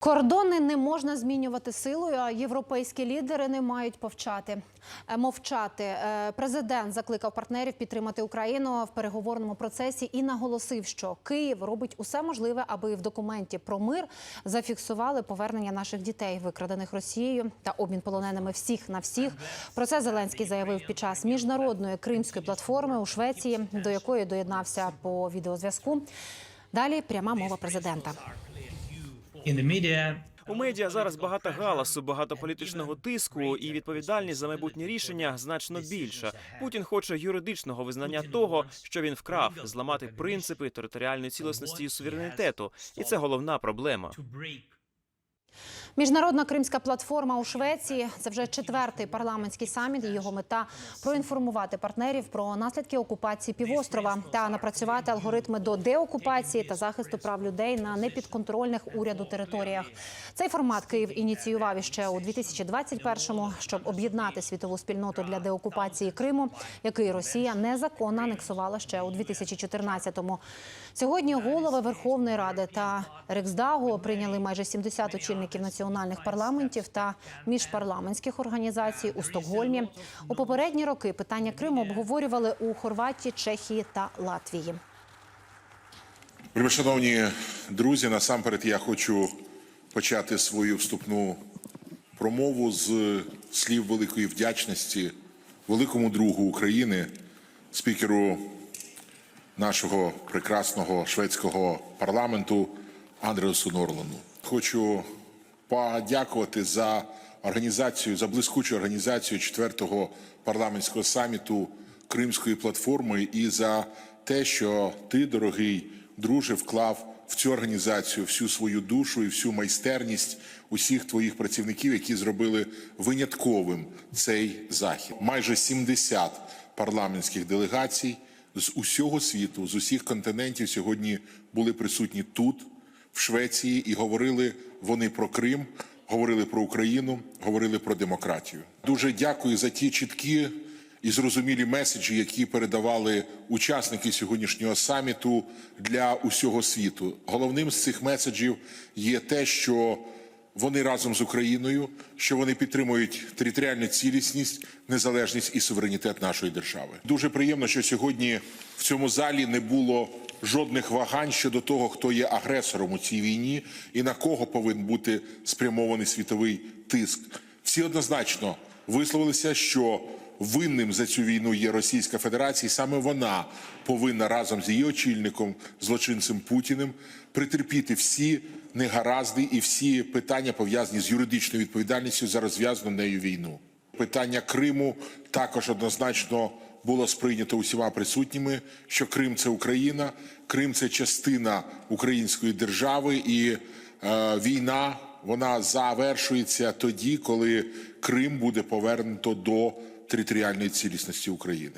Кордони не можна змінювати силою, а європейські лідери не мають повчати Е, мовчати. Е, Президент закликав партнерів підтримати Україну в переговорному процесі і наголосив, що Київ робить усе можливе, аби в документі про мир зафіксували повернення наших дітей, викрадених Росією, та обмін полоненими всіх на всіх. Про це Зеленський заявив під час міжнародної кримської платформи у Швеції, до якої доєднався по відеозв'язку. Далі пряма мова президента. У медіа зараз багато галасу, багато політичного тиску, і відповідальність за майбутні рішення значно більша. Путін хоче юридичного визнання того, що він вкрав, зламати принципи територіальної цілісності і суверенітету, і це головна проблема. Міжнародна кримська платформа у Швеції це вже четвертий парламентський саміт. Його мета проінформувати партнерів про наслідки окупації півострова та напрацювати алгоритми до деокупації та захисту прав людей на непідконтрольних уряду територіях. Цей формат Київ ініціював іще у 2021-му, щоб об'єднати світову спільноту для деокупації Криму, який Росія незаконно анексувала ще у 2014-му. Сьогодні голови Верховної Ради та Рексдагу прийняли майже 70 очільників національних парламентів та міжпарламентських організацій у Стокгольмі. У попередні роки питання Криму обговорювали у Хорватії, Чехії та Латвії. Шановні друзі, насамперед я хочу почати свою вступну промову з слів великої вдячності великому другу України, спікеру нашого прекрасного шведського парламенту Андреасу Норлану. Хочу подякувати за організацію, за блискучу організацію четвертого парламентського саміту Кримської платформи і за те, що ти, дорогий друже, вклав в цю організацію всю свою душу і всю майстерність усіх твоїх працівників, які зробили винятковим цей захід. Майже 70 парламентських делегацій з усього світу, з усіх континентів сьогодні були присутні тут, в Швеції, і говорили вони про Крим, говорили про Україну, говорили про демократію. Дуже дякую за ті чіткі і зрозумілі меседжі, які передавали учасники сьогоднішнього саміту для усього світу. Головним з цих меседжів є те, що вони разом з Україною, що вони підтримують територіальну цілісність, незалежність і суверенітет нашої держави. Дуже приємно, що сьогодні в цьому залі не було жодних вагань щодо того, хто є агресором у цій війні і на кого повинен бути спрямований світовий тиск. Всі однозначно висловилися, що винним за цю війну є Російська Федерація, і саме вона повинна разом з її очільником, злочинцем Путіним, притерпіти всі негаразди і всі питання пов'язані з юридичною відповідальністю за розв'язану нею війну. Питання Криму також однозначно було сприйнято усіма присутніми, що Крим це Україна, Крим це частина української держави, і е, війна вона завершується тоді, коли Крим буде повернуто до територіальної цілісності України.